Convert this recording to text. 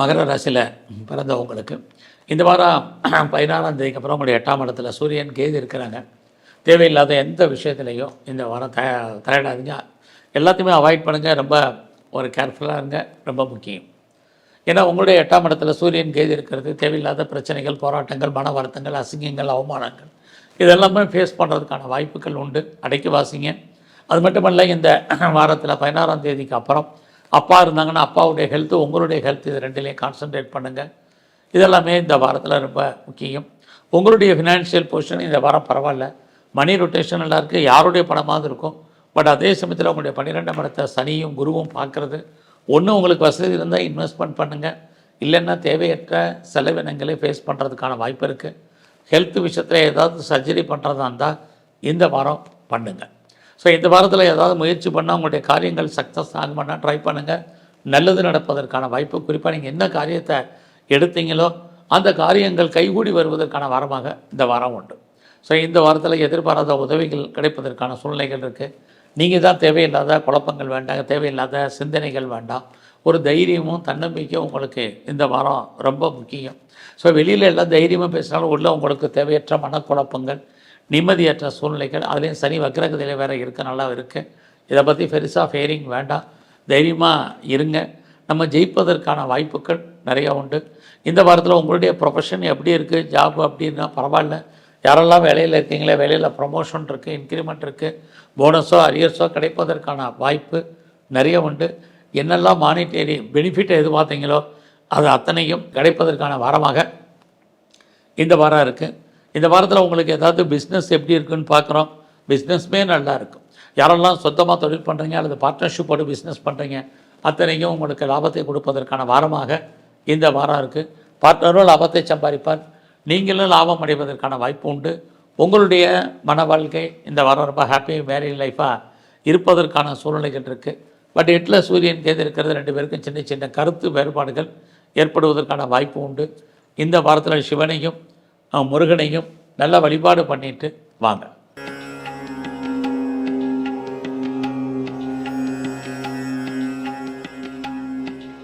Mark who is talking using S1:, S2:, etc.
S1: மகர ராசியில் பிறந்தவங்களுக்கு இந்த வாரம் பதினாறாம் தேதிக்கு அப்புறம் உங்களுடைய எட்டாம் இடத்துல சூரியன் கேது இருக்கிறாங்க. தேவையில்லாத எந்த விஷயத்துலையும் இந்த வாரம் த தலையிடாதீங்க. எல்லாத்தையுமே அவாய்ட் பண்ணுங்கள் ரொம்ப ஒரு கேர்ஃபுல்லாக இருங்க. ரொம்ப முக்கியம். ஏன்னா உங்களுடைய எட்டாம் இடத்துல சூரியன் கேது இருக்கிறது தேவையில்லாத பிரச்சனைகள் போராட்டங்கள் மன வருத்தங்கள் அசிங்கங்கள் அவமானங்கள் இதெல்லாமே ஃபேஸ் பண்ணுறதுக்கான வாய்ப்புகள் உண்டு. அடைக்கி வாசிங்க. அது மட்டுமல்ல இந்த வாரத்தில் பதினாறாம் தேதிக்கு அப்புறம் அப்பா இருந்தாங்கன்னா அப்பாவுடைய ஹெல்த்து உங்களுடைய ஹெல்த் இது ரெண்டுலேயும் கான்சன்ட்ரேட் பண்ணுங்கள் இதெல்லாமே இந்த வாரத்தில் ரொம்ப முக்கியம். உங்களுடைய ஃபினான்ஷியல் பொசிஷன் இந்த வாரம் பரவாயில்ல. மணி ரொட்டேஷன் எல்லாம் இருக்குது யாருடைய பணமாவது இருக்கும். பட் அதே சமயத்தில் உங்களுடைய பன்னிரெண்டாம் இடத்தை சனியும் குருவும் பார்க்குறது. ஒன்று உங்களுக்கு வசதி இருந்தால் இன்வெஸ்ட்மெண்ட் பண்ணுங்கள் இல்லைன்னா தேவையற்ற செலவினங்களை ஃபேஸ் பண்ணுறதுக்கான வாய்ப்பு இருக்குது ஹெல்த் விஷயத்தில் ஏதாவது சர்ஜரி பண்ணுறதா இருந்தால் இந்த வாரம் பண்ணுங்கள் ஸோ இந்த வாரத்தில் ஏதாவது முயற்சி பண்ணால் உங்களுடைய காரியங்கள் சக்ஸஸ் ஆகுமானா ட்ரை பண்ணுங்கள் நல்லது நடப்பதற்கான வாய்ப்பு குறிப்பாக நீங்கள் என்ன காரியத்தை எடுத்தீங்களோ அந்த காரியங்கள் கைகூடி வருவதற்கான வாரமாக இந்த வாரம் உண்டு. ஸோ இந்த வாரத்தில் எதிர்பாராத உதவிகள் கிடைப்பதற்கான சூழ்நிலைகள் இருக்குது நீங்கள் தான் தேவையில்லாத குழப்பங்கள் வேண்டாம் தேவையில்லாத சிந்தனைகள் வேண்டாம். ஒரு தைரியமும் தன்னம்பிக்கையும் உங்களுக்கு இந்த வாரம் ரொம்ப முக்கியம். ஸோ வெளியில் எல்லாம் தைரியமாக பேசினாலும் உள்ள உங்களுக்கு தேவையற்ற மனக்குழப்பங்கள் நிம்மதியற்ற சூழ்நிலைகள் அதுலேயும் சனி வக்ரகதியில் வேறு இருக்க நல்லா இருக்குது இதை பற்றி பெருசாக ஃபேரிங் வேண்டாம். தைரியமாக இருங்க. நம்ம ஜெயிப்பதற்கான வாய்ப்புகள் நிறையா உண்டு. இந்த வாரத்தில் உங்களுடைய ப்ரொஃபஷன் எப்படி இருக்குது ஜாப் அப்படின்னா பரவாயில்ல. யாரெல்லாம் வேலையில் இருக்கீங்களே வேலையில் ப்ரொமோஷன் இருக்குது இன்க்ரிமெண்ட் இருக்குது போனஸோ அரியர்ஸோ கிடைப்பதற்கான வாய்ப்பு நிறைய உண்டு. என்னெல்லாம் மானிட்டரி பெனிஃபிட் எதிர்பார்த்தீங்களோ அது அத்தனையும் கிடைப்பதற்கான வாரமாக இந்த வாரம் இருக்குது இந்த வாரத்தில் உங்களுக்கு ஏதாவது பிஸ்னஸ் எப்படி இருக்குன்னு பார்க்குறோம் பிஸ்னஸ்மே நல்லா இருக்கும். யாரெல்லாம் சொந்தமாக தொழில் பண்ணுறீங்க அல்லது பார்ட்னர்ஷிப்போடு பிஸ்னஸ் பண்ணுறீங்க அத்தனைக்கும் உங்களுக்கு லாபத்தை கொடுப்பதற்கான வாரமாக இந்த வாரம் இருக்குது பார்ட்னரும் லாபத்தை சம்பாதிப்பார். நீங்களும் லாபம் அடைவதற்கான வாய்ப்பு உண்டு. உங்களுடைய மன வாழ்க்கை இந்த வாரம் ரொம்ப ஹாப்பி மேரி லைஃபாக இருப்பதற்கான சூழ்நிலைகள் இருக்குது பட் எட்டில் சூரியன் கேது இருக்கிறது ரெண்டு பேருக்கும் சின்ன சின்ன கருத்து வேறுபாடுகள் ஏற்படுவதற்கான வாய்ப்பு உண்டு. இந்த வாரத்தில் சிவனையும் முருகனையும் நல்லா வழிபாடு பண்ணிட்டு வாங்க.